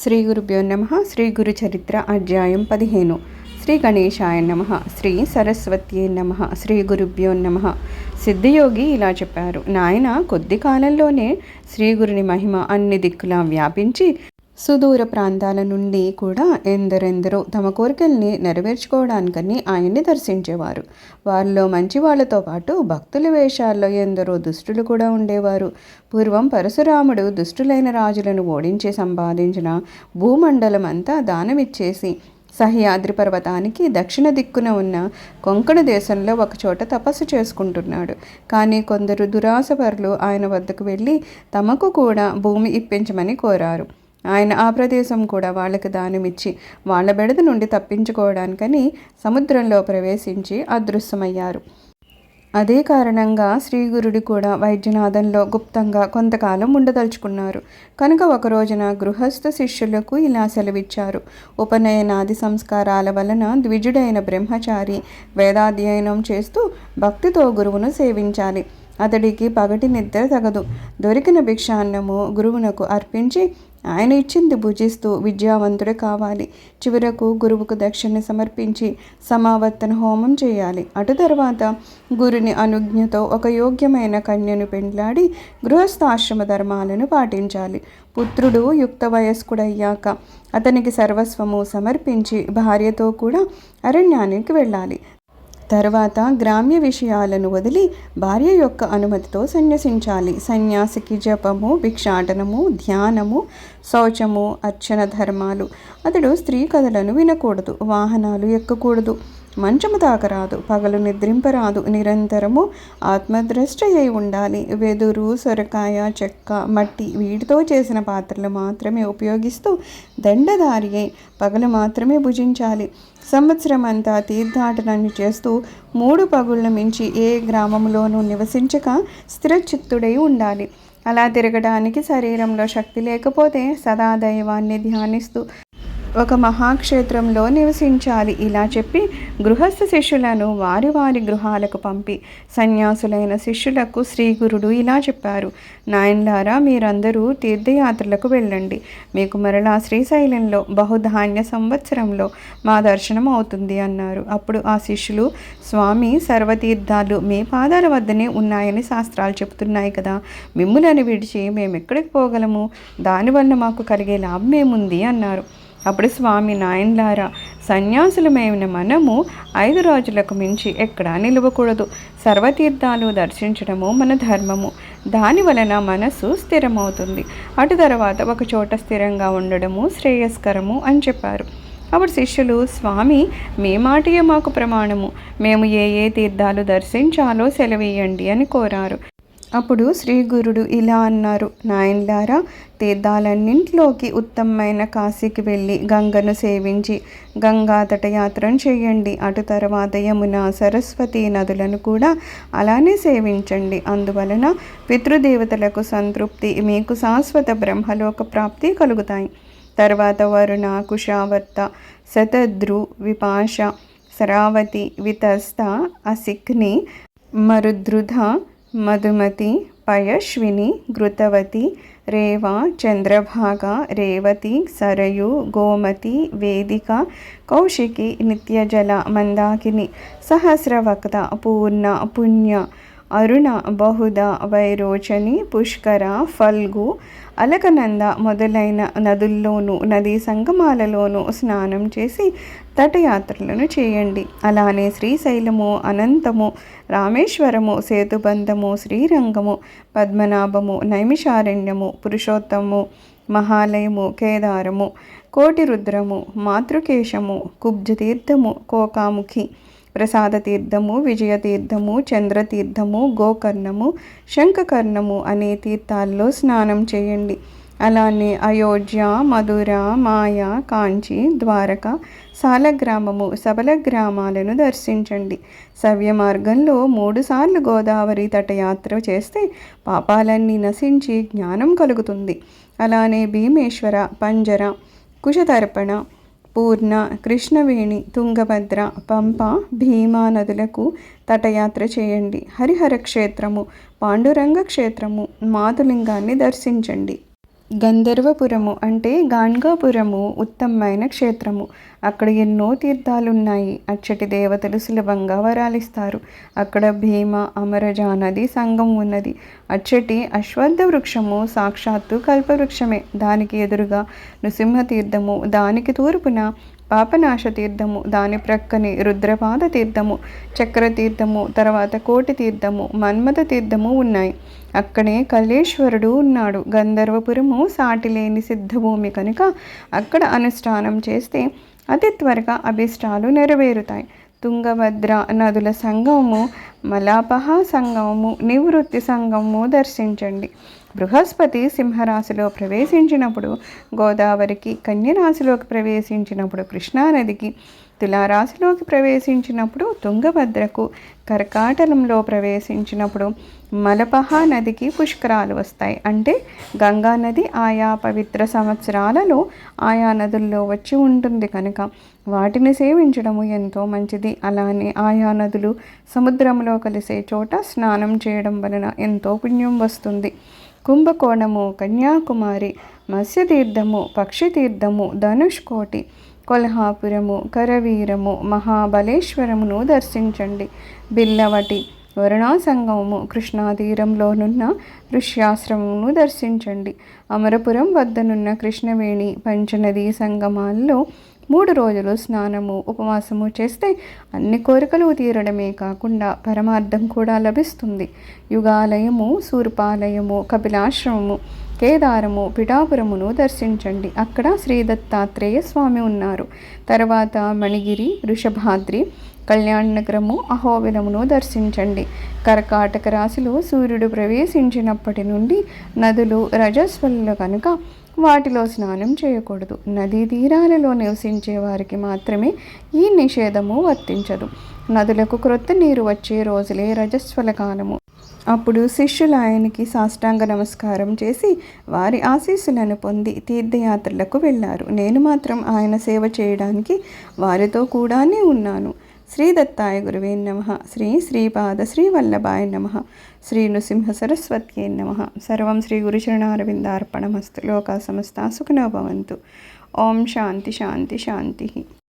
శ్రీ గురుభ్యో నమ శ్రీ గురు చరిత్ర అధ్యాయం పదిహేను. శ్రీ గణేశాయ నమ శ్రీ సరస్వతి నమ శ్రీ గురుభ్యో నమ. సిద్ధయోగి ఇలా చెప్పారు నాయన కొద్ది కాలంలోనే శ్రీ గురుని మహిమ అన్ని దిక్కులా వ్యాపించి సుదూర ప్రాంతాల నుండి కూడా ఎందరెందరో తమ కోరికల్ని నెరవేర్చుకోవడానికని ఆయన్ని దర్శించేవారు. వారిలో మంచి వాళ్ళతో పాటు భక్తుల వేషాల్లో ఎందరో దుష్టులు కూడా ఉండేవారు. పూర్వం పరశురాముడు దుష్టులైన రాజులను ఓడించి సంపాదించిన భూమండలం అంతా దానమిచ్చేసి సహ్యాద్రి పర్వతానికి దక్షిణ దిక్కున ఉన్న కొంకణ దేశంలో ఒకచోట తపస్సు చేసుకుంటున్నాడు. కానీ కొందరు దురాశపరులు ఆయన వద్దకు వెళ్ళి తమకు కూడా భూమి ఇప్పించమని కోరారు. ఆయన ఆ ప్రదేశం కూడా వాళ్ళకి దానమిచ్చి వాళ్ళ బెడద నుండి తప్పించుకోవడానికని సముద్రంలో ప్రవేశించి అదృశ్యమయ్యారు. అదే కారణంగా శ్రీగురుడు కూడా వైద్యనాథంలో గుప్తంగా కొంతకాలం ఉండదలుచుకున్నారు. కనుక ఒక రోజున గృహస్థ శిష్యులకు ఇలా సెలవిచ్చారు. ఉపనయనాది సంస్కారాల వలన ద్విజుడైన బ్రహ్మచారి వేదాధ్యయనం చేస్తూ భక్తితో గురువును సేవించాలి. అతడికి పగటి నిద్ర తగదు. దొరికిన భిక్షాన్నము గురువునకు అర్పించి ఆయన ఇచ్చింది భుజిస్తూ విద్యావంతుడు కావాలి. చివరకు గురువుకు దక్షిణ సమర్పించి సమావర్తన హోమం చేయాలి. అటు తర్వాత గురుని అనుజ్ఞతో ఒక యోగ్యమైన కన్యను పెండ్లాడి గృహస్థాశ్రమ ధర్మాలను పాటించాలి. పుత్రుడు యుక్త వయస్కుడయ్యాక అతనికి సర్వస్వము సమర్పించి భార్యతో కూడా అరణ్యానికి వెళ్ళాలి. తర్వాత గ్రామ్య విషయాలను వదిలి భార్య యొక్క అనుమతితో సన్యసించాలి. సన్యాసికి జపము భిక్షాటనము ధ్యానము శౌచము అర్చన ధర్మాలు. అతడు స్త్రీ కథలను వినకూడదు వాహనాలు ఎక్కకూడదు మంచము తాకరాదు పగలు నిద్రింపరాదు నిరంతరము ఆత్మద్రష్ట అయి ఉండాలి. వెదురు సొరకాయ చెక్క మట్టి వీటితో చేసిన పాత్రలు మాత్రమే ఉపయోగిస్తూ దండదారి పగలు మాత్రమే భుజించాలి. సంవత్సరం అంతా తీర్థాటనాన్ని చేస్తూ మూడు పగుళ్ళ మించి ఏ గ్రామంలోనూ నివసించక స్థిరచిత్తుడై ఉండాలి. అలా తిరగడానికి శరీరంలో శక్తి లేకపోతే సదా దైవాన్ని ధ్యానిస్తూ ఒక మహాక్షేత్రంలో నివసించాలి. ఇలా చెప్పి గృహస్థ శిష్యులను వారి వారి గృహాలకు పంపి సన్యాసులైన శిష్యులకు శ్రీగురుడు ఇలా చెప్పారు. నాయన్లారా మీరందరూ తీర్థయాత్రలకు వెళ్ళండి. మీకు మరలా శ్రీశైలంలో బహుధాన్య సంవత్సరంలో మా దర్శనం అవుతుంది అన్నారు. అప్పుడు ఆ శిష్యులు స్వామి సర్వతీర్థాలు మీ పాదాల వద్దనే ఉన్నాయని శాస్త్రాలు చెబుతున్నాయి కదా. మిమ్ములను విడిచి మేము ఎక్కడికి పోగలము? దానివల్ల మాకు కలిగే లాభం ఏముంది అన్నారు. అప్పుడు స్వామి నాయన్లారా సన్యాసులమైన మనము ఐదు రోజులకు మించి ఎక్కడా నిలవకూడదు. సర్వతీర్థాలు దర్శించడము మన ధర్మము. దాని వలన మనసు స్థిరమవుతుంది. అటు తర్వాత ఒక చోట స్థిరంగా ఉండడము శ్రేయస్కరము అని చెప్పారు. అప్పుడు శిష్యులు స్వామి మీ మాటయే మాకు ప్రమాణము. మేము ఏ ఏ తీర్థాలు దర్శించాలో సెలవేయండి అని కోరారు. అప్పుడు శ్రీ గురుడు ఇలా అన్నారు నాయన్లారా తీర్థాలన్నింటిలోకి ఉత్తమమైన కాశీకి వెళ్ళి గంగను సేవించి గంగా తటయాత్రను చేయండి. అటు తర్వాత యమున సరస్వతి నదులను కూడా అలానే సేవించండి. అందువలన పితృదేవతలకు సంతృప్తి మీకు శాశ్వత బ్రహ్మలోక ప్రాప్తి కలుగుతాయి. తర్వాత వరుణ కుషావర్త శతద్రు విపాష శరావతి వితస్త అసిక్ని మరుద్రుధ మధుమతి పయశ్విని ఘృతవతి రేవ చంద్రభాగ రేవతి సరయు గోమతి వేదిక కౌశికి నిత్యజల మందాకిని సహస్రవక్త పూర్ణ పుణ్య అరుణ బహుద వైరోచని పుష్కర ఫల్గు అలకనంద మొదలైన నదుల్లోనూ నదీ సంగమాలలోనూ స్నానం చేసి తటయాత్రలను చేయండి. అలానే శ్రీశైలము అనంతము రామేశ్వరము సేతుబంధము శ్రీరంగము పద్మనాభము నైమిషారణ్యము పురుషోత్తము మహాలయము కేదారము కోటిరుద్రము మాతృకేశము కుబ్జతీర్థము కోకాముఖి ప్రసాద తీర్థము విజయతీర్థము చంద్రతీర్థము గోకర్ణము శంఖకర్ణము అనే తీర్థాల్లో స్నానం చేయండి. అలానే అయోధ్య మధుర మాయ కాంచి ద్వారక సాలగ్రామము సబల గ్రామాలను దర్శించండి. సవ్య మార్గంలో మూడుసార్లు గోదావరి తటయాత్ర చేస్తే పాపాలన్నీ నశించి జ్ఞానం కలుగుతుంది. అలానే భీమేశ్వర పంజర కుశతర్పణ పూర్ణ కృష్ణవేణి తుంగభద్ర పంప భీమా నదులకు తటయాత్ర చేయండి. హరిహర క్షేత్రము పాండురంగ క్షేత్రము మాతులింగాన్ని దర్శించండి. గంధర్వపురము అంటే గాన్గాపురము ఉత్తమమైన క్షేత్రము. అక్కడ ఎన్నో తీర్థాలున్నాయి. అచ్చటి దేవతలు సులభంగా వరాలిస్తారు. అక్కడ భీమ అమరజా నది సంఘం ఉన్నది. అచ్చటి అశ్వత్థ వృక్షము సాక్షాత్తు కల్పవృక్షమే. దానికి ఎదురుగా నృసింహ తీర్థము దానికి తూర్పున పాపనాశ తీర్థము దాని ప్రక్కని రుద్రపాద తీర్థము చక్ర తీర్థము తర్వాత కోటి తీర్థము మన్మథ తీర్థము ఉన్నాయి. అక్కడే కల్లేశ్వరుడు ఉన్నాడు. గంధర్వపురము సాటిలేని సిద్ధభూమి కనుక అక్కడ అనుష్ఠానం చేస్తే అతి త్వరగా అభిష్టాలు నెరవేరుతాయి. తుంగభద్ర నదుల సంగమము మలాపహ సంగమము నివృత్తి సంగమము దర్శించండి. బృహస్పతి సింహరాశిలో ప్రవేశించినప్పుడు గోదావరికి కన్యరాశిలోకి ప్రవేశించినప్పుడు కృష్ణానదికి తులారాశిలోకి ప్రవేశించినప్పుడు తుంగభద్రకు కర్కాటలంలో ప్రవేశించినప్పుడు మలపహ నదికి పుష్కరాలు వస్తాయి. అంటే గంగా నది ఆయా పవిత్ర సంవత్సరాలలో ఆయా నదుల్లో వచ్చి ఉంటుంది కనుక వాటిని సేవించడము ఎంతో మంచిది. అలానే ఆయా నదులు సముద్రంలో కలిసే చోట స్నానం చేయడం వలన ఎంతో పుణ్యం వస్తుంది. కుంభకోణము కన్యాకుమారి మత్స్యతీర్థము పక్షితీర్థము ధనుష్కోటి కొల్హాపురము కరవీరము మహాబలేశ్వరమును దర్శించండి. బిల్లవటి వరుణాసంగమము కృష్ణా కృష్ణాతీరంలోనున్న ఋష్యాశ్రమమును దర్శించండి. అమరపురం వద్దనున్న కృష్ణవేణి పంచనదీ సంగమాల్లో మూడు రోజులు స్నానము ఉపవాసము చేస్తే అన్ని కోరికలు తీరడమే కాకుండా పరమార్థం కూడా లభిస్తుంది. యుగాలయము సూర్పాలయము కపిలాశ్రమము కేదారము పిఠాపురమును దర్శించండి. అక్కడ శ్రీ దత్తాత్రేయ స్వామి ఉన్నారు. తర్వాత మణిగిరి వృషభాద్రి కళ్యాణనగరము అహోబిలమును దర్శించండి. కర్కాటక రాశిలో సూర్యుడు ప్రవేశించినప్పటి నుండి నదులు రజస్వలు కనుక వాటిలో స్నానం చేయకూడదు. నదీ తీరాలలో నివసించే వారికి మాత్రమే ఈ నిషేధము వర్తించదు. నదులకు క్రొత్త నీరు వచ్చే రోజులే రజస్వల కాలము. అప్పుడు శిష్యులు ఆయనకి సాష్టాంగ నమస్కారం చేసి వారి ఆశీస్సులను పొంది తీర్థయాత్రలకు వెళ్ళారు. నేను మాత్రం ఆయన సేవ చేయడానికి వారితో కూడానే ఉన్నాను. శ్రీ దత్తాయ గురువే నమ. శ్రీ శ్రీపాద శ్రీ వల్లభాయ నమ. శ్రీ నృసింహ సరస్వత్యే నమ. సర్వం శ్రీ గురుచరణారవిందార్పణమస్తు లోకా సమస్త సుఖనో భవంతు. ఓం శాంతి శాంతి శాంతి.